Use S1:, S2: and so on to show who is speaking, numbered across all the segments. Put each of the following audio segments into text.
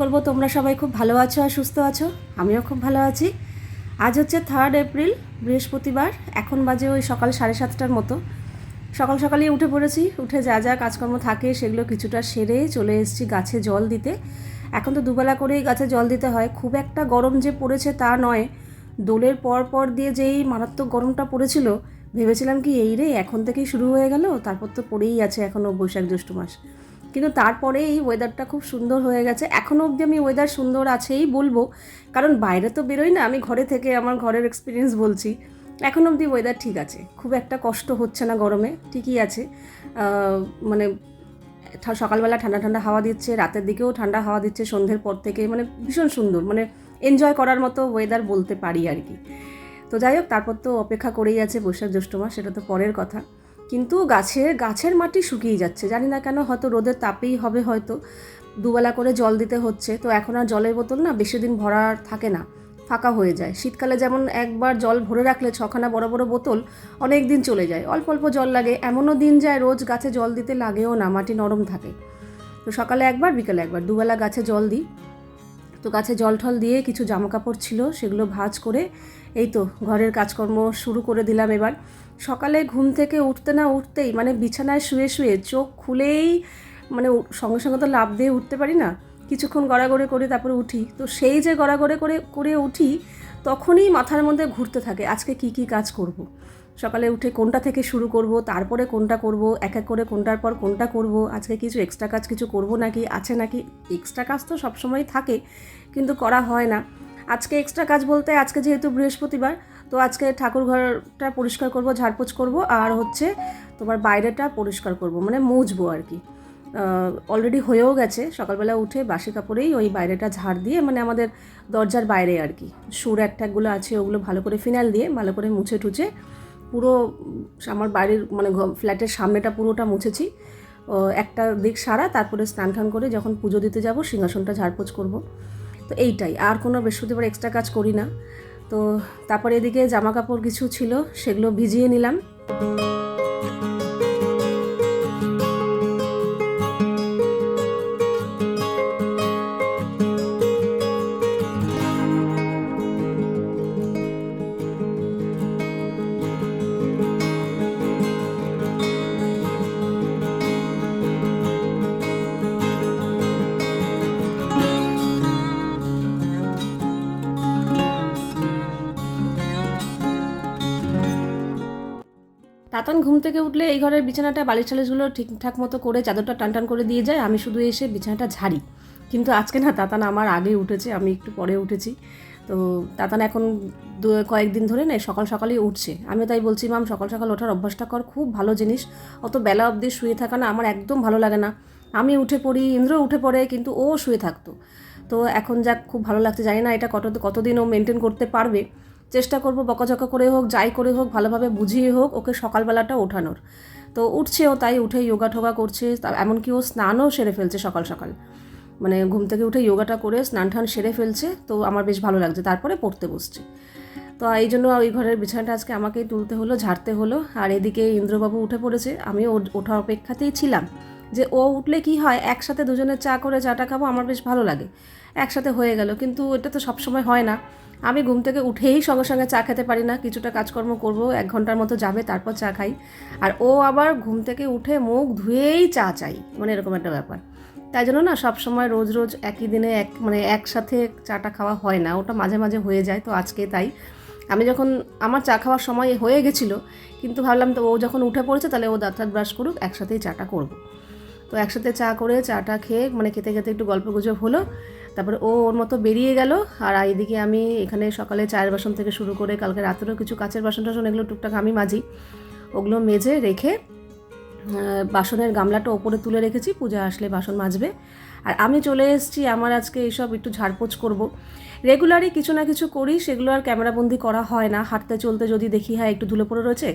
S1: করব, তোমরা সবাই খুব ভালো আছো আর সুস্থ আছো? আমিও খুব ভালো আছি। আজ হচ্ছে থার্ড এপ্রিল বৃহস্পতিবার। এখন বাজে ওই সকাল সাড়ে সাতটার মতো। সকাল সকালেই উঠে পড়েছি, উঠে যা যা কাজকর্ম থাকে সেগুলো কিছুটা সেরে চলে এসেছি গাছে জল দিতে। এখন তো দুবেলা করেই গাছে জল দিতে হয়। খুব একটা গরম যে পড়েছে তা নয়। দোলের পর পর দিয়ে যেই মারাত্মক গরমটা পড়েছিল, ভেবেছিলাম কি এই রে, এখন থেকেই শুরু হয়ে গেল। তারপর তো পড়েই আছে এখনও বৈশাখ জ্যৈষ্ঠ মাস। কিন্তু তারপরে এই ওয়েদারটা খুব সুন্দর হয়ে গেছে। এখনও অবধি আমি ওয়েদার সুন্দর আছেই বলব। কারণ বাইরে তো বেরোই না, আমি ঘরে থেকে আমার ঘরের এক্সপিরিয়েন্স বলছি। এখন অবধি ওয়েদার ঠিক আছে। খুব একটা কষ্ট হচ্ছে না গরমে, ঠিকই আছে। মানে সকালবেলা ঠান্ডা ঠান্ডা হাওয়া দিচ্ছে, রাতের দিকেও ঠান্ডা হাওয়া দিচ্ছে, সন্ধ্যের পর থেকে মানে ভীষণ সুন্দর। মানে এনজয় করার মতো ওয়েদার বলতে পারি আর কি। তো যাই হোক, তারপর তো অপেক্ষা করেই আছে বৈশাখ জ্যৈষ্ঠ মাস, সেটা তো পরের কথা। কিন্তু গাছে, গাছের মাটি শুকিয়ে যাচ্ছে। জানি না কেন, হয়তো রোদের তাপেই হবে হয়তো। দুবেলা করে জল দিতে হচ্ছে, তো এখন আর জলের বোতল না বেশি দিন ভরা থাকে না, ফাঁকা হয়ে যায়। শীতকালে যেমন একবার জল ভরে রাখলে ছখানা বড় বড় বোতল অনেক দিন চলে যায়। অল্প অল্প জল লাগে, এমনও দিন যায় রোজ গাছে জল দিতে লাগেও না, মাটি নরম থাকে। তো সকালে একবার, বিকেলে একবার, দুবেলা গাছে জল দিই। তো গাছে জল টল দিয়ে কিছু জামা কাপড় ছিল, সেগুলো ভাঁজ করে, এই তো ঘরের কাজকর্ম শুরু করে দিলাম এবার। সকালে ঘুম থেকে উঠতে না উঠতেই মানে বিছানায় শুয়ে শুয়ে চোখ খুলেই মানে সঙ্গে সঙ্গে তো লাভ দিয়ে উঠতে পারি না। কিছুক্ষণ গড়াগড়ে করে তারপরে উঠি। তো সেই যে গড়াগড়ে করে করে উঠি, তখনই মাথার মধ্যে ঘুরতে থাকে, আজকে কি কি কাজ করব। সকালে উঠে কোনটা থেকে শুরু করব, তারপরে কোনটা করব, এক এক করে কোনটার পর কোনটা করব, আজকে কিছু এক্সট্রা কাজ কিছু করব নাকি, আছে নাকি? এক্সট্রা কাজ তো সবসময় থাকে, কিন্তু করা হয় না। আজকে এক্সট্রা কাজ বলতে, আজকে যেহেতু বৃহস্পতিবার তো আজকে ঠাকুর ঘরটা পরিষ্কার করব, ঝাড়পোছ করব আর হচ্ছে তোমার বাইরেটা পরিষ্কার করব মানে মুছবো আর কি। অলরেডি হয়েও গেছে, সকালবেলা উঠে বাসি কাপড়েই ওই বাইরেটা ঝাড় দিয়ে মানে আমাদের দরজার বাইরে আর কি। সুর একটাকগুলো আছে, ওগুলো ভালো করে ফিনাইল দিয়ে ভালো করে মুছে টুছে পুরো আমার বাড়ির মানে ফ্ল্যাটের সামনেটা পুরোটা মুছেছি। একটা দিক সারা, তারপরে স্নান টান করে যখন পুজো দিতে যাব, সিংহাসনটা ঝাড়পোছ করব। তো এইটাই, আর কোনো বৃহস্পতিবার এক্সট্রা কাজ করি না। তো তারপরে এদিকে জামা কাপড় কিছু ছিল সেগুলো ভিজিয়ে নিলাম। তাতান ঘুম থেকে উঠলে এই ঘরের বিছানাটা, বালিশ টালিশগুলো ঠিকঠাক মতো করে চাদরটা টান টান করে দিয়ে যায়। আমি শুধু এসে বিছানাটা ঝাড়ি। কিন্তু আজকে না তাতান আমার আগে উঠেছে, আমি একটু পরে উঠেছি। তো তাতান এখন দু, কয়েকদিন ধরে না সকাল সকালেই উঠছে। আমি তাই বলছি, মাম, সকাল সকাল ওঠার অভ্যাসটা কর, খুব ভালো জিনিস। অত বেলা অবধি শুয়ে থাকা না আমার একদম ভালো লাগে না। আমি উঠে পড়ি, ইন্দ্র উঠে পড়ে, কিন্তু ও শুয়ে থাকতো। তো এখন যাক, খুব ভালো লাগছে। জানি না এটা কত, কতদিন ও মেনটেন করতে পারবে। চেষ্টা করব, বকাঝকা করে হোক, যাই করে হোক, ভালোভাবে বুঝিয়ে হোক ওকে সকালবেলাটা ওঠানোর। তো উঠছেও তাই উঠে যোগা ঠোগা করছে এমনকি ও স্নানও সেরে ফেলছে সকাল সকাল। মানে ঘুম থেকে উঠে যোগাটা করে স্নান টান সেরে ফেলছে, তো আমার বেশ ভালো লাগছে, তারপরে পড়তে বসছে। তো এই জন্য ওই ঘরের বিছানাটা আজকে আমাকেই তুলতে হলো, ঝাড়তে হলো, আর এদিকে ইন্দ্রবাবু উঠে পড়েছে আমি ওঠার অপেক্ষাতেই ছিলাম। যে ও উঠলে কি হয়, একসাথে দুজনে চা করে চাটা খাব, আমার বেশ ভালো লাগে। একসাথে হয়ে গেল, কিন্তু এটা তো সবসময় হয় না। আমি ঘুম থেকে উঠেই সঙ্গে সঙ্গে চা খেতে পারি না, কিছুটা কাজকর্ম করব, এক ঘণ্টার মতো যাবে, তারপর চা খাই। আর ও আবার ঘুম থেকে উঠে মুখ ধুয়েই চা চাই মানে এরকম একটা ব্যাপার। তাই জন্য না সব সময় রোজ রোজ একই দিনে এক মানে একসাথে চাটা খাওয়া হয় না, ওটা মাঝে মাঝে হয়ে যায়, তো আজকে তাই। আমি যখন আমার চা খাওয়ার সময় হয়ে গেছিল, কিন্তু ভাবলাম তো ও যখন উঠে পড়েছে তাহলে ও দাঁত ব্রাশ করুক, একসাথেই চাটা করব। তো একসাথে চা করে, চাটা খেয়ে মানে খেতে খেতে একটু গল্প গুজব হলো। তারপরে ও ওর মতো বেরিয়ে গেল আর এইদিকে আমি এখানে সকালে চায়ের বাসন থেকে শুরু করে কালকে রাতেরও কিছু কাচের বাসন টাসন এগুলো টুকটাক আমি মাজি। ওগুলো মেজে রেখে বাসনের গামলাটা ওপরে তুলে রেখেছি, পূজা আসলে বাসন মাজবে। আর আমি চলে এসেছি আমার আজকে এইসব একটু ঝাড়পোছ করব। রেগুলারই কিছু না কিছু করি, সেগুলো আর ক্যামেরাবন্দি করা হয় না। হাঁটতে চলতে যদি দেখি হ্যাঁ একটু ধুলো পড়ে রয়েছে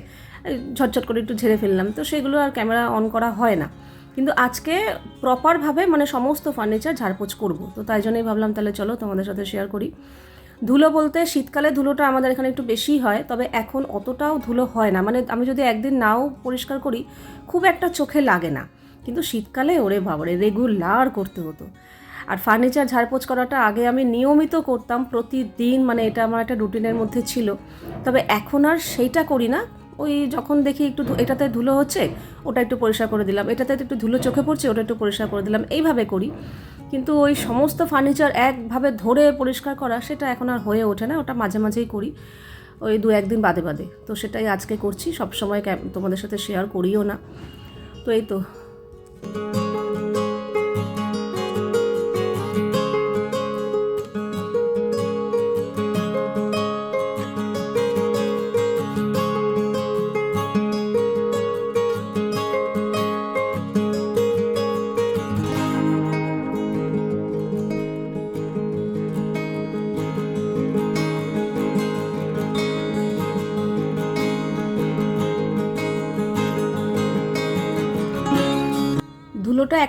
S1: ঝটঝট করে একটু ঝেড়ে ফেললাম। তো সেগুলো আর ক্যামেরা অন করা হয় না। কিন্তু আজকে প্রপারভাবে মানে সমস্ত ফার্নিচার ঝাড়পোছ করব। তো তাই জন্যই ভাবলাম তাহলে চলো তোমাদের সাথে শেয়ার করি। ধুলো বলতে শীতকালে ধুলোটা আমাদের এখানে একটু বেশি হয়, তবে এখন অতটাও ধুলো হয় না। মানে আমি যদি একদিন নাও পরিষ্কার করি, খুব একটা চোখে লাগে না। কিন্তু শীতকালে ওরে বাবারে রেগুলার করতে হতো। আর ফার্নিচার ঝাড়পোছ করাটা আগে আমি নিয়মিত করতাম প্রতিদিন মানে এটা আমার একটা রুটিনের মধ্যে ছিল। তবে এখন আর সেইটা করি না। ওই যখন দেখি একটু এটাতে ধুলো হচ্ছে, ওটা একটু পরিষ্কার করে দিলাম। এটাতে একটু ধুলো চোখে পড়ছে, ওটা একটু পরিষ্কার করে দিলাম। এইভাবে করি। কিন্তু ওই সমস্ত ফার্নিচার একভাবে ধরে পরিষ্কার করা, সেটা এখন আর হয়ে ওঠে না। ওটা মাঝে মাঝেই করি। ওই দু একদিন বাদে বাদে। তো সেটাই আজকে করছি। সবসময় ক্যাম- তোমাদের সাথে শেয়ার করিও না। তো এই তো।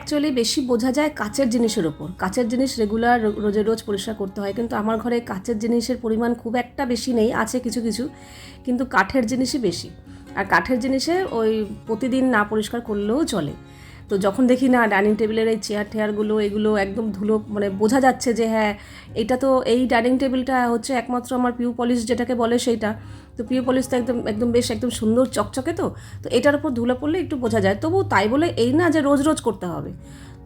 S1: অ্যাকচুয়ালি বেশি বোঝা যায় কাচের জিনিসের ওপর কাচের জিনিস রেগুলার রোজে রোজ পরিষ্কার করতে হয়। কিন্তু আমার ঘরে কাচের জিনিসের পরিমাণ খুব একটা বেশি নেই, আছে কিছু কিছু। কিন্তু কাঠের জিনিসই বেশি। আর কাঠের জিনিসে ওই প্রতিদিন না পরিষ্কার করলেও চলে। তো যখন দেখি না ডাইনিং টেবিলের এই চেয়ার টেয়ারগুলো এগুলো একদম ধুলো মানে বোঝা যাচ্ছে যে হ্যাঁ এটা তো এই ডাইনিং টেবিলটা হচ্ছে একমাত্র আমার পিউ পলিশ যেটাকে বলে সেইটা। তো প্রিয় পলিশটা একদম একদম বেশ একদম সুন্দর চকচকে তো তো এটার উপর ধুলো পড়লে একটু বোঝা যায়। তবু তাই বলে এই না যে রোজ রোজ করতে হবে।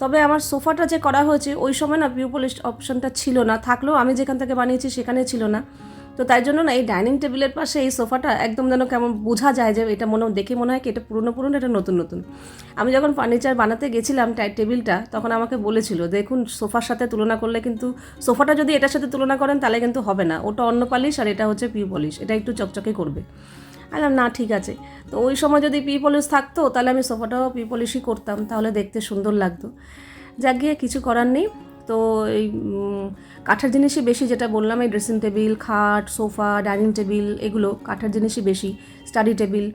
S1: তবে আমার সোফাটা যে করা হয়েছে, ওই সময় না পিউ পলিশ অপশনটা ছিল না। থাকলেও আমি যেখান থেকে বানিয়েছি সেখানে ছিল না। তো তাই জন্য না এই ডাইনিং টেবিলের পাশে এই সোফাটা একদম যেন কেমন বোঝা যায় যে এটা মনে দেখে মনে হয় কি এটা পুরনো পুরনো, এটা নতুন নতুন। আমি যখন ফার্নিচার বানাতে গেছিলাম টেবিলটা, তখন আমাকে বলেছিল, দেখুন, সোফার সাথে তুলনা করলে কিন্তু সোফাটা যদি এটার সাথে তুলনা করেন, তাহলে কিন্তু হবে না। ওটা অন্য পালিশ আর এটা হচ্ছে পিউ পলিশ। এটা একটু চকচকে করবে। আলাম না, ঠিক আছে। তো ওই সময় যদি পি পলিশ থাকতো, তাহলে আমি সোফাটাও পি পলিশই করতাম, তাহলে দেখতে সুন্দর লাগতো। যাক গিয়ে কিছু করার নেই। তো এই কাঠের জিনিসই বেশি যেটা বললাম, এই ড্রেসিং টেবিল খাট সোফা ডাইনিং টেবিল এগুলো কাঠের জিনিসই বেশি স্টাডি টেবিল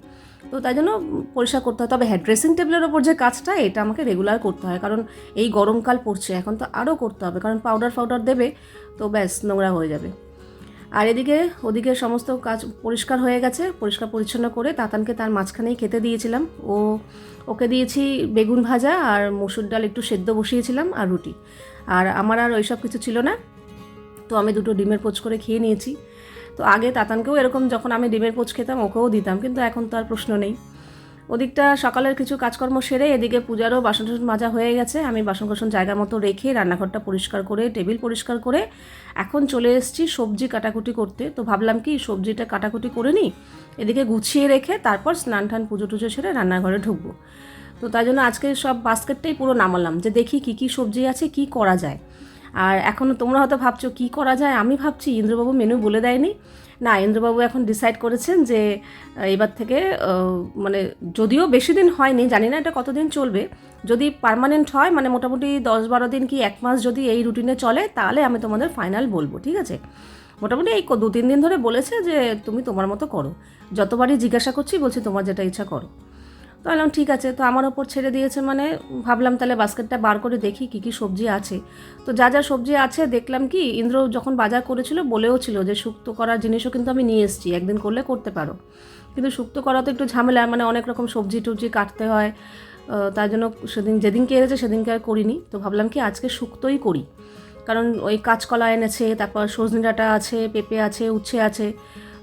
S1: তো তাই জন্য পরিষ্কার করতে হয়। তবে হ্যাঁ ড্রেসিং টেবিলের ওপর যে কাজটা, এটা আমাকে রেগুলার করতে হয়। কারণ এই গরমকাল পড়ছে, এখন তো আরও করতে হবে। কারণ পাউডার ফাউডার দেবে, তো ব্যাস, নোংরা হয়ে যাবে। আর এদিকে, ওদিকে সমস্ত কাজ পরিষ্কার হয়ে গেছে। পরিষ্কার পরিচ্ছন্ন করে তাতানকে তার মাঝখানেই খেতে দিয়েছিলাম। ও, ওকে দিয়েছি বেগুন ভাজা আর মসুর ডাল একটু সেদ্ধ বসিয়েছিলাম আর রুটি। আর আমার আর ওইসব কিছু ছিল না। তো আমি দুটো ডিমের পোচ করে খেয়ে নিয়েছি। তো আগে তাতানকেও এরকম যখন আমি ডিমের পোচ খেতাম, ওকেও দিতাম, কিন্তু এখন তো আর প্রশ্ন নেই। ওদিকটা সকালের কিছু কাজকর্ম সেরে এদিকে পূজারও বাসন টাসন মাজা হয়ে গেছে। আমি বাসন কোসন জায়গা মতো রেখে রান্নাঘরটা পরিষ্কার করে, টেবিল পরিষ্কার করে এখন চলে এসেছি সবজি কাটাকুটি করতে। তো ভাবলাম কি, সবজিটা কাটাকুটি করে নিই, এদিকে গুছিয়ে রেখে তারপর স্নান টান পুজো টুজো সেরে রান্নাঘরে ঢুকবো। তো তাই জন্য আজকে সব বাস্কেটটাই পুরো নামালাম যে দেখি কি কি সবজি আছে, কি করা যায়। আর এখনও তোমরা হয়তো ভাবছ, কি করা যায়? আমি ভাবছি, ইন্দ্রবাবু মেনু বলে দেয়নি। না, ইন্দ্রবাবু এখন ডিসাইড করেছেন যে এবার থেকে মানে যদিও বেশি দিন হয়নি, জানি না এটা কতদিন চলবে। যদি পার্মানেন্ট হয় মানে মোটামুটি দশ বারো দিন কি এক মাস যদি এই রুটিনে চলে, তাহলে আমি তোমাদের ফাইনাল বলব, ঠিক আছে? মোটামুটি এই দু, তিন দিন ধরে বলেছে যে, তুমি তোমার মতো করো। যতবারই জিজ্ঞাসা করছি, বলছি তোমার যেটা ইচ্ছা করো। তো বললাম, ঠিক আছে। তো আমার ওপর ছেড়ে দিয়েছে মানে ভাবলাম তাহলে বাস্কেটটা বার করে দেখি কী কী সবজি আছে। তো যা যা সবজি আছে দেখলাম কি, ইন্দ্র যখন বাজার করেছিল বলেও ছিল যে শুক্তো করার জিনিসও কিন্তু আমি নিয়ে এসেছি, একদিন করলে করতে পারো। কিন্তু শুক্তো করা তো একটু ঝামেলা মানে অনেক রকম সবজি টবজি কাটতে হয়। তার জন্য সেদিন, যেদিনকে এনেছে সেদিনকে আর করিনি। তো ভাবলাম কি আজকে শুক্তোই করি। কারণ ওই কাঁচকলা এনেছে, তারপর সজনে ডাঁটা আছে, পেঁপে আছে, উচ্ছে আছে।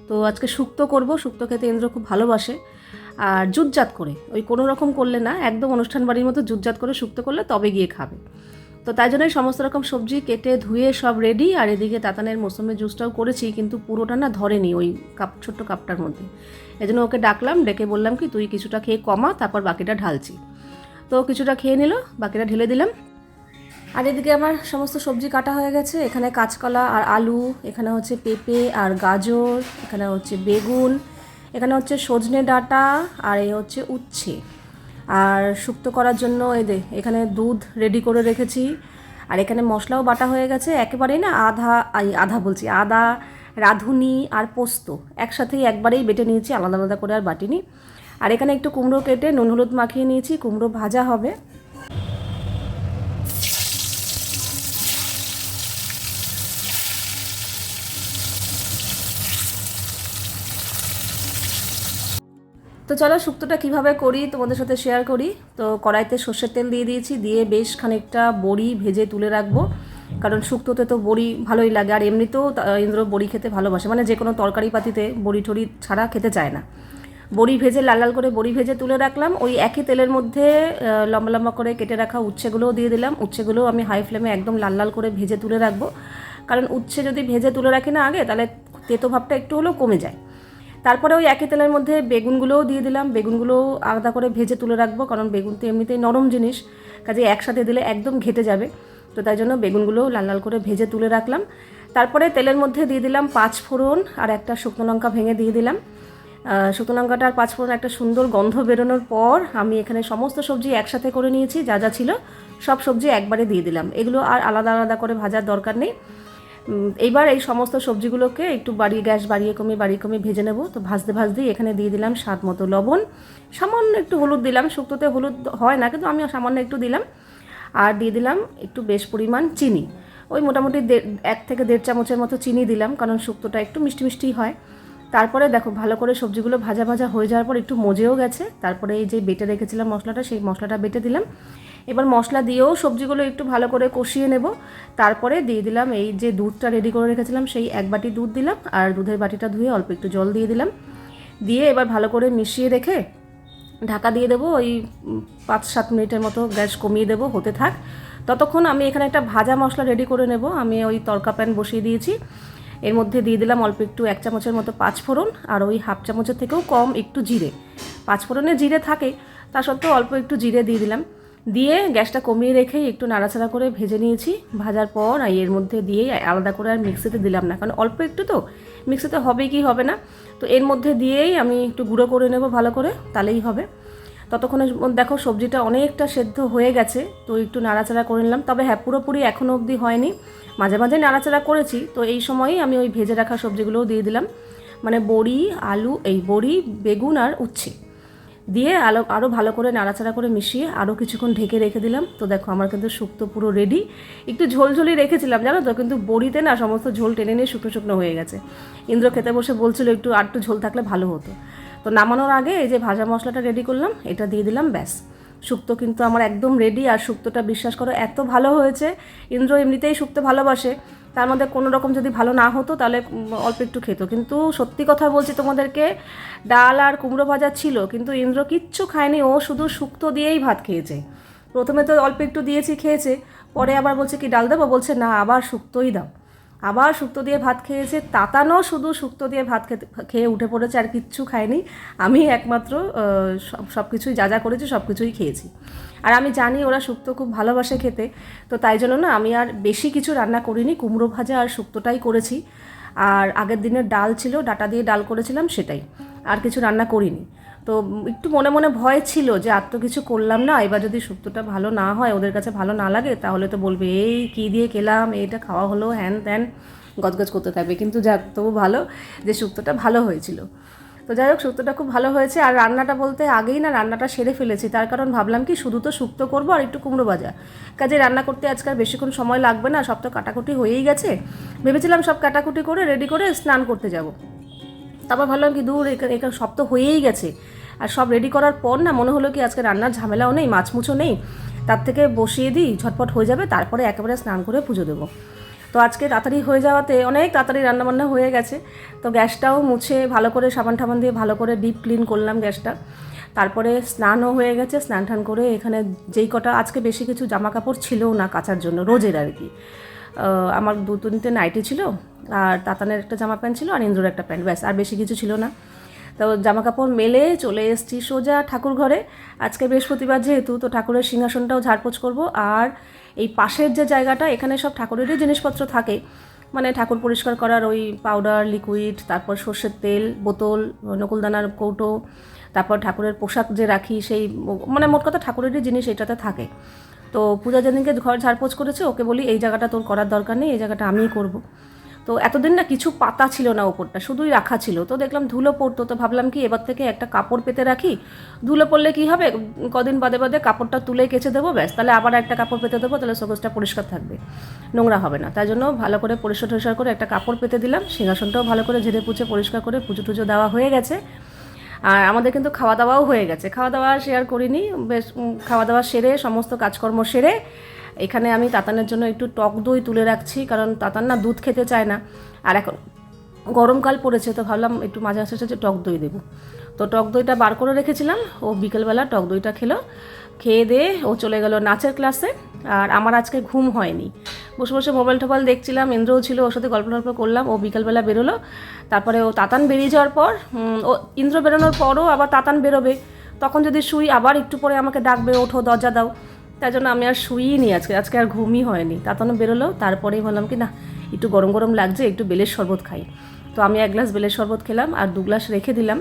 S1: তো আজকে শুক্তো করব শুক্তো খেতে ইন্দ্র খুব ভালোবাসে। আর জুটজাত করে, ওই কোনো রকম করলে না, একদম অনুষ্ঠান বাড়ির মতো জুটজাত করে শুক্তো করলে তবে গিয়ে খাবে। তো তাই জন্যই সমস্ত রকম সবজি কেটে ধুয়ে সব রেডি আর এদিকে তাতানের মৌসুমের জুসটাও করেছি, কিন্তু পুরোটা না ধরেনি ওই কাপ, ছোট্ট কাপটার মধ্যে। এই জন্য ওকে ডাকলাম, ডেকে বললাম কি, তুই কিছুটা খেয়ে কমা, তারপর বাকিটা ঢালছি। তো কিছুটা খেয়ে নিল, বাকিটা ঢেলে দিলাম। আর এদিকে আমার সমস্ত সবজি কাটা হয়ে গেছে, এখানে কাঁচকলা আর আলু, এখানে হচ্ছে পেঁপে আর গাজর, এখানে হচ্ছে বেগুন এখানে হচ্ছে সজনে ডাঁটা আর এই হচ্ছে উচ্ছে। আর শুক্তো করার জন্য দে এখানে দুধ রেডি করে রেখেছি। আর এখানে মশলাও বাটা হয়ে গেছে। একেবারেই না আধা আধা বলছি, আদা, রাঁধুনি আর পোস্ত একসাথেই একবারেই বেটে নিয়েছি, আলাদা আলাদা করে আর বাটিনি। আর এখানে একটু কুমড়ো কেটে নুন হলুদ মাখিয়ে নিয়েছি, কুমড়ো ভাজা হবে। তো চলো শুক্তোটা কীভাবে করি তোমাদের সাথে শেয়ার করি। তো কড়াইতে সর্ষের তেল দিয়ে দিয়েছি, দিয়ে বেশ খানিকটা বড়ি ভেজে তুলে রাখব। কারণ শুক্তোতে তো বড়ি ভালোই লাগে, আর এমনিতেও ইন্দ্র বড়ি খেতে ভালোবাসে। মানে যে কোনো তরকারি পাতিতে বড়ি টড়ি ছাড়া খেতে চায় না। বড়ি ভেজে, লাল লাল করে বড়ি ভেজে তুলে রাখলাম। ওই একই তেলের মধ্যে লম্বা লম্বা করে কেটে রাখা উচ্ছেগুলোও দিয়ে দিলাম। উচ্ছেগুলোও আমি হাই ফ্লেমে একদম লাল লাল করে ভেজে তুলে রাখব। কারণ উচ্ছে যদি ভেজে তুলে রাখি না আগে, তাহলে তেতো ভাবটা একটু হলেও কমে যায়। তারপরে ওই একই তেলের মধ্যে বেগুনগুলোও দিয়ে দিলাম। বেগুনগুলোও আলাদা করে ভেজে তুলে রাখব, কারণ বেগুন তো এমনিতেই নরম জিনিস, কাজে একসাথে দিলে একদম ঘেটে যাবে। তো তাই জন্য বেগুনগুলোও লাল লাল করে ভেজে তুলে রাখলাম। তারপরে তেলের মধ্যে দিয়ে দিলাম পাঁচ ফোড়ন আর একটা শুকনো লঙ্কা ভেঙে দিয়ে দিলাম। শুকনো লঙ্কাটা আর পাঁচ ফোড়ন একটা সুন্দর গন্ধ বেরোনোর পর আমি এখানে সমস্ত সবজি একসাথে করে নিয়েছি, যা যা ছিল সব সবজি একবারে দিয়ে দিলাম। এগুলো আর আলাদা আলাদা করে ভাজার দরকার নেই। এইবার এই সমস্ত সবজিগুলোকে একটু বাড়িয়ে, গ্যাস বাড়িয়ে কমিয়ে বাড়িয়ে কমিয়ে ভেজে নেব। তো ভাজতে ভাজতেই এখানে দিয়ে দিলাম স্বাদ মতো লবণ। সামান্য একটু হলুদ দিলাম, শুক্তোতে হলুদ হয় না, কিন্তু আমি সামান্য একটু দিলাম। আর দিয়ে দিলাম একটু বেশ পরিমাণ চিনি। ওই মোটামুটি এক থেকে দেড় চামচের মতো চিনি দিলাম, কারণ শুক্তোটা একটু মিষ্টি মিষ্টি হয়। তারপরে দেখো, ভালো করে সবজিগুলো ভাজা ভাজা হয়ে যাওয়ার পর একটু মজেও গেছে। তারপরে এই যে বেটে রেখেছিলাম মশলাটা, সেই মশলাটা বেটে দিলাম। এবার মশলা দিয়েও সবজিগুলো একটু ভালো করে কষিয়ে নেব। তারপরে দিয়ে দিলাম এই যে দুধটা রেডি করে রেখেছিলাম, সেই এক বাটি দুধ দিলাম আর দুধের বাটিটা ধুয়ে অল্প একটু জল দিয়ে দিলাম। দিয়ে এবার ভালো করে মিশিয়ে রেখে ঢাকা দিয়ে দেবো, ওই পাঁচ সাত মিনিটের মতো গ্যাস কমিয়ে দেবো, হতে থাক। ততক্ষণ আমি এখানে একটা ভাজা মশলা রেডি করে নেব, আমি ওই তরকা প্যান বসিয়ে দিয়েছি। এর মধ্যে দিয়ে দিলাম অল্প একটু এক চামচের মতো পাঁচ ফোড়ন আর ওই হাফ চামচের থেকেও কম একটু জিরে। পাঁচ ফোড়নে জিরে থাকে, তা সত্ত্বেও অল্প একটু জিরে দিয়ে দিলাম। দিয়ে গ্যাসটা কমিয়ে রেখে একটু নাড়াচাড়া করে ভেজে নিয়েছি। ভাজার পর আর এর মধ্যে দিয়ে আলাদা করে আর মিক্সিতে দিলাম না, কারণ অল্প একটু তো। মিক্সিতে হবে কি হবে না? তো এর মধ্যে দিয়েই আমি একটু গুঁড়ো করে নেব ভালো করে, তাহলেই হবে। ততক্ষণে দেখো সবজিটা অনেকটা সেদ্ধ হয়ে গেছে, তো একটু নাড়াচাড়া করে নিলাম। তবে হ্যাঁ পুরোপুরি এখনও অবধি হয়নি। মাঝে মাঝে নাড়াচাড়া করেছি, তো এই সময়ই আমি ওই ভেজে রাখা সবজিগুলোও দিয়ে দিলাম। মানে বড়ি, আলু, এই বড়ি, বেগুন আর উচ্ছে। দিয়ে আলো আরও ভালো করে নাড়াচাড়া করে মিশিয়ে আরও কিছুক্ষণ ঢেকে রেখে দিলাম। তো দেখো, আমার কিন্তু শুক্তো পুরো রেডি একটু ঝোলঝোলি রেখেছিলাম, জানো তো? কিন্তু বড়িতে না সমস্ত ঝোল টেনে নিয়ে শুকনো শুকনো হয়ে গেছে। ইন্দ্র খেতে বসে বলছিল একটু আর একটু ঝোল থাকলে ভালো হতো। তো নামানোর আগে এই যে ভাজা মশলাটা রেডি করলাম, এটা দিয়ে দিলাম, ব্যাস। শুক্তো কিন্তু আমার একদম রেডি আর শুক্তোটা বিশ্বাস করো, এত ভালো হয়েছে। ইন্দ্র এমনিতেই শুক্তো ভালোবাসে। তার মধ্যে কোনো রকম যদি ভালো না হতো, তাহলে অল্প একটু খেত। কিন্তু সত্যি কথা বলছি তোমাদেরকে, ডাল আর কুমড়ো ভাজা ছিল, কিন্তু ইন্দ্র কিচ্ছু খায়নি, ও শুধু শুক্তো দিয়েই ভাত খেয়েছে। প্রথমে তো অল্প একটু দিয়েছি খেয়েছে, পরে আবার বলছে কি, ডাল দেবো? বলছে, না, আবার শুক্তোই দাও। আবার শুক্তো দিয়ে ভাত খেয়েছে তাতানো শুধু শুক্তো দিয়ে ভাত খেয়ে উঠে পড়েছে, আর কিচ্ছু খায়নি। আমি একমাত্র সব কিছুই যা যা করেছি সব কিছুই খেয়েছি। আর আমি জানি ওরা শুক্তো খুব ভালোবাসে খেতে, তো তাই জন্য না আমি আর বেশি কিছু রান্না করিনি, কুমড়ো ভাজা আর শুক্তোটাই করেছি। আর আগের দিনের ডাল ছিল, ডাটা দিয়ে ডাল করেছিলাম সেটাই, আর কিছু রান্না করিনি। তো একটু মনে মনে ভয় ছিল যে আর তো কিছু করলাম না, এবার যদি শুক্তোটা ভালো না হয়, ওদের কাছে ভালো না লাগে, তাহলে তো বলবে, এই কী দিয়ে খেলাম এইটা খাওয়া হলো, হ্যান ত্যান গজগজ করতে থাকবে। কিন্তু যাক, তবু ভালো যে শুক্তোটা ভালো হয়েছিল। তো যাই হোক শুক্তোটা খুব ভালো হয়েছে। আর রান্নাটা বলতে আগেই না রান্নাটা সেরে ফেলেছি। তার কারণ ভাবলাম কি, শুধু তো শুক্তো করব আর একটু কুমড়ো ভাজা। কাজে রান্না করতে আজকাল বেশিক্ষণ সময় লাগবে না, সব তো কাটাকুটি হয়েই গেছে। ভেবেছিলাম সব কাটাকুটি করে রেডি করে স্নান করতে যাব। তারপর ভাবলাম কি, দূর এখানে সব তো হয়েই গেছে। আর সব রেডি করার পর না মনে হলো কি, আজকে রান্নার ঝামেলাও নেই, মাছ মুছো নেই। তার থেকে বসিয়ে দিই, ঝটপট হয়ে যাবে, তারপরে একেবারে স্নান করে পুজো দেবো। তো আজকে তাড়াতাড়ি হয়ে যাওয়াতে অনেক তাড়াতাড়ি রান্নাবান্না হয়ে গেছে। তো গ্যাসটাও মুছে ভালো করে সাবান টাবান দিয়ে ভালো করে ডিপ ক্লিন করলাম গ্যাসটা। তারপরে স্নানও হয়ে গেছে, স্নান টান করে এখানে যেই কটা আজকে বেশি কিছু জামা কাপড় ছিলও না কাচার জন্য, রোজের আর কি। আমার দু তিনটে নাইটি ছিল, আর তাতানের একটা জামা প্যান্ট ছিল আর ইন্দ্রর একটা প্যান্ট ব্যাস, আর বেশি কিছু ছিল না। তো জামা কাপড় মেলে চলে এসেছি সোজা ঠাকুর ঘরে আজকে বৃহস্পতিবার যেহেতু, তো ঠাকুরের সিংহাসনটাও ঝাড়পোছ করব। আর এই পাশের যে জায়গাটা, এখানে সব ঠাকুরেরই জিনিসপত্র থাকে। মানে ঠাকুর পরিষ্কার করার ওই পাউডার লিকুইড তারপর সর্ষের তেল, বোতল, নকুলদানার কৌটো, তারপর ঠাকুরের পোশাক যে রাখি, সেই মানে মোট কথা ঠাকুরেরই জিনিস এটাতে থাকে। তো পূজা যেদিনকে ঘর ঝাড়পোছ করেছে, ওকে বলি, এই জায়গাটা তোর করার দরকার নেই, এই জায়গাটা আমিই করব। তো এতদিন না কিছু পাতা ছিল না ওপরটা শুধুই রাখা ছিল। তো দেখলাম ধুলো পড়তো, তো ভাবলাম কি এবার থেকে একটা কাপড় পেতে রাখি। ধুলো পড়লে কি হবে? কদিন বাদে বাদে কাপড়টা তুলে কেচে দেবো, ব্যাস। তাহলে আবার একটা কাপড় পেতে দেবো, তাহলে সবুজটা পরিষ্কার থাকবে। নোংরা হবে না। তাই জন্য ভালো করে পরিষ্কার টরিষ্কার করে একটা কাপড় পেতে দিলাম। সিংহাসনটাও ভালো করে ঝেড়ে পুছে পরিষ্কার করে পুজো টুজো দেওয়া হয়ে গেছে। আর আমাদের কিন্তু খাওয়া দাওয়াও হয়ে গেছে। খাওয়া দাওয়া শেয়ার করিনি। বেশ খাওয়া দাওয়া সেরে, সমস্ত কাজকর্ম সেরে এখানে আমি তাতানের জন্য একটু টক দই তুলে রাখছি, কারণ তাতান না দুধ খেতে চায় না। আর এখন গরমকাল পড়েছে, তো ভাবলাম একটু মাঝে আসে যে টক দই দেবো। তো টক দইটা বার করে রেখেছিলাম, ও বিকেলবেলা টক দইটা খেলো। খেয়ে দিয়ে ও চলে গেল নাচের ক্লাসে, আর আমার আজকে ঘুম হয়নি। বসে বসে মোবাইল টোবাইল দেখছিলাম, ইন্দ্রও ছিল, ওর সাথে গল্প টল্প করলাম, ও বিকালবেলা বেরোলো। তারপরে ও তাতান বেরিয়ে যাওয়ার পর ও ইন্দ্র বেরোনোর পরও আবার তাতান বেরোবে। তখন যদি শুই, আবার একটু পরে আমাকে ডাকবে, ওঠো দরজা দাও। তাই জন্য আমি আর শুইই নি আজকে। আজকে আর ঘুমই হয়নি। তাতানও বেরোলো, তারপরেই বললাম কি, না, একটু গরম গরম লাগছে, একটু বেলের শরবত খাই। তো আমি এক গ্লাস বেলের শরবত খেলাম আর দু গ্লাস রেখে দিলাম।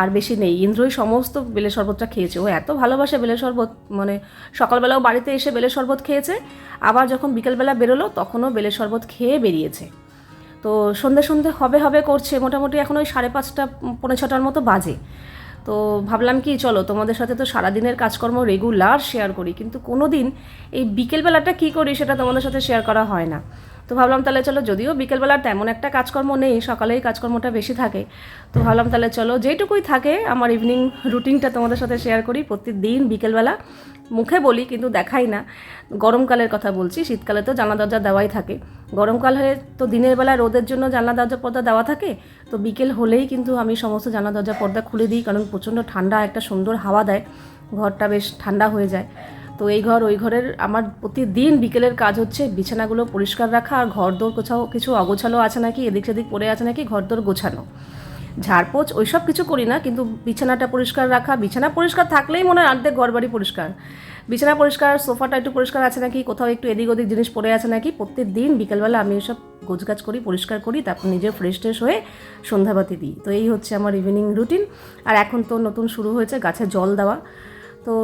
S1: আর বেশি নেই, ইন্দ্রই সমস্ত বেলের শরবতটা খেয়েছে। ও এত ভালোবাসে বেলের শরবত মানে সকালবেলাও বাড়িতে এসে বেলের শরবত খেয়েছে, আবার যখন বিকেলবেলা বেরোলো, তখনও বেলের শরবত খেয়ে বেরিয়েছে। তো সন্ধে সন্ধে হবে হবে করছে, মোটামুটি এখন ওই সাড়ে পাঁচটা পৌনে ছটার মতো বাজে। তো ভাবলাম কি, চলো তোমাদের সাথে তো সারাদিনের কাজকর্ম রেগুলার শেয়ার করি, কিন্তু কোনো দিন এই বিকেলবেলাটা কী করি সেটা তোমাদের সাথে শেয়ার করা হয় না। তো ভাবলাম তাহলে চলো, যদিও বিকেলবেলার তেমন একটা কাজকর্ম নেই, সকালেই কাজকর্মটা বেশি থাকে, তো ভাবলাম তাহলে চলো যেটুকুই থাকে, আমার ইভিনিং রুটিনটা তোমাদের সাথে শেয়ার করি, প্রতিদিন বিকেলবেলা মুখে বলি, কিন্তু দেখাই না, গরমকালের কথা বলছি, শীতকালে তো জানলা দরজা দেওয়াই থাকে, গরমকাল হয়ে তো দিনের বেলা রোদের জন্য জানলা দরজা পর্দা দেওয়া থাকে, তো বিকেল হলেই কিন্তু আমি সমস্ত জানলা দরজা পর্দা খুলে দিই, কারণ প্রচণ্ড ঠান্ডা একটা সুন্দর হাওয়া দেয়, ঘরটা বেশ ঠান্ডা হয়ে যায় তো এই ঘর, ওই ঘরের আমার প্রতিদিন বিকেলের কাজ হচ্ছে বিছানাগুলো পরিষ্কার রাখা আর ঘর দোর কোথাও কিছু অগোছালো আছে নাকি, এদিক সেদিক পড়ে আছে নাকি ঘর দোর গোছানো। ঝাড়পোছ, ওইসব কিছু করি না, কিন্তু বিছানাটা পরিষ্কার রাখা, বিছানা পরিষ্কার থাকলেই মনে হয় আর্ধেক ঘর বাড়ি পরিষ্কার। বিছানা পরিষ্কার, সোফাটা একটু পরিষ্কার আছে নাকি, কোথাও একটু এদিক ওদিক জিনিস পড়ে আছে নাকি প্রত্যেক দিন বিকেলবেলা আমি এসব গোছগাছ করি, পরিষ্কার করি, তারপর নিজে ফ্রেশ ট্রেশ হয়ে সন্ধ্যাবাতি দিই। তো এই হচ্ছে আমার ইভিনিং রুটিন আর এখন তো নতুন শুরু হয়েছে গাছে জল দেওয়া। তো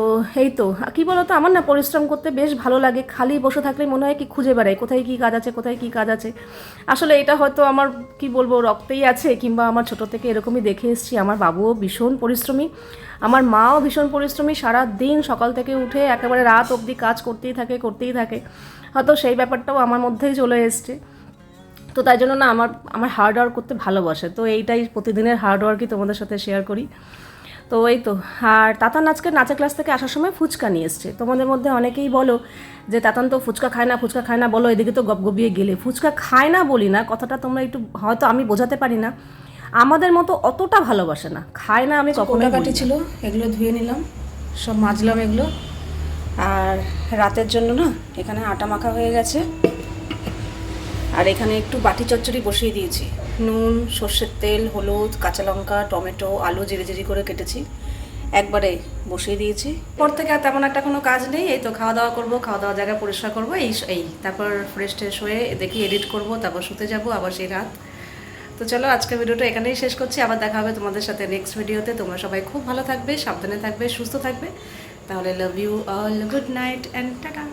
S1: এই তো কী বলো তো আমার না পরিশ্রম করতে বেশ ভালো লাগে। খালি বসে থাকলে মনে হয় কি খুঁজে বেড়াই, কোথায় কী কাজ আছে, কোথায় কী কাজ আছে। আসলে এটা হয়তো আমার, কি বলব, রক্তেই আছে, কিংবা আমার ছোট থেকে এরকমই দেখে এসেছি। আমার বাবুও ভীষণ পরিশ্রমী। আমার মাও ভীষণ পরিশ্রমী। সারা দিন সকাল থেকে উঠে একেবারে রাত অবধি কাজ করতেই থাকে করতেই থাকে। হয়তো সেই ব্যাপারটাও আমার মধ্যেই চলে এসছে। তো তাই জন্য না, আমার আমার হার্ড ওয়ার্ক করতে ভালোবাসে। তো এইটাই প্রতিদিনের হার্ড ওয়ার্কই তোমাদের সাথে শেয়ার করি। তো এই তো আর তাতান আজকে নাচের ক্লাস থেকে আসার সময় ফুচকা নিয়ে এসছে। তোমাদের মধ্যে অনেকেই বলো যে তাতান তো ফুচকা খায় না ফুচকা খায় না। বলো এদিকে তো গপগপিয়ে গেলে। ফুচকা খায় না বলি না কথাটা তোমরা একটু হয়তো আমি বোঝাতে পারি না। আমাদের মতো অতটা ভালোবাসে না। খায় না আমি কখনো কাটি ছিল এগুলো ধুয়ে নিলাম সব মাজলাম এগুলো। আর রাতের জন্য না এখানে আটা মাখা হয়ে গেছে। আর এখানে একটু বাটি চচ্চড়ি বসিয়ে দিয়েছি। নুন, সর্ষের তেল, হলুদ, কাঁচা লঙ্কা, টমেটো, আলু জিরে জিরি করে কেটেছি। একবারে বসিয়ে দিয়েছি। পর থেকে আর তেমন একটা কোনো কাজ নেই। এই তো খাওয়া দাওয়া করব, খাওয়া দাওয়া জায়গা পরিষ্কার করব। এই এই, তারপর ফ্রেশ ট্রেশ হয়ে দেখি এডিট করব, তারপর শুতে যাব আবার সেই রাত। তো চলো, আজকের ভিডিওটা এখানেই শেষ করছি। আবার দেখা হবে তোমাদের সাথে নেক্সট ভিডিওতে। তোমরা সবাই খুব ভালো থাকবে, সাবধানে থাকবে, সুস্থ থাকবে। তাহলে love you all good night and tata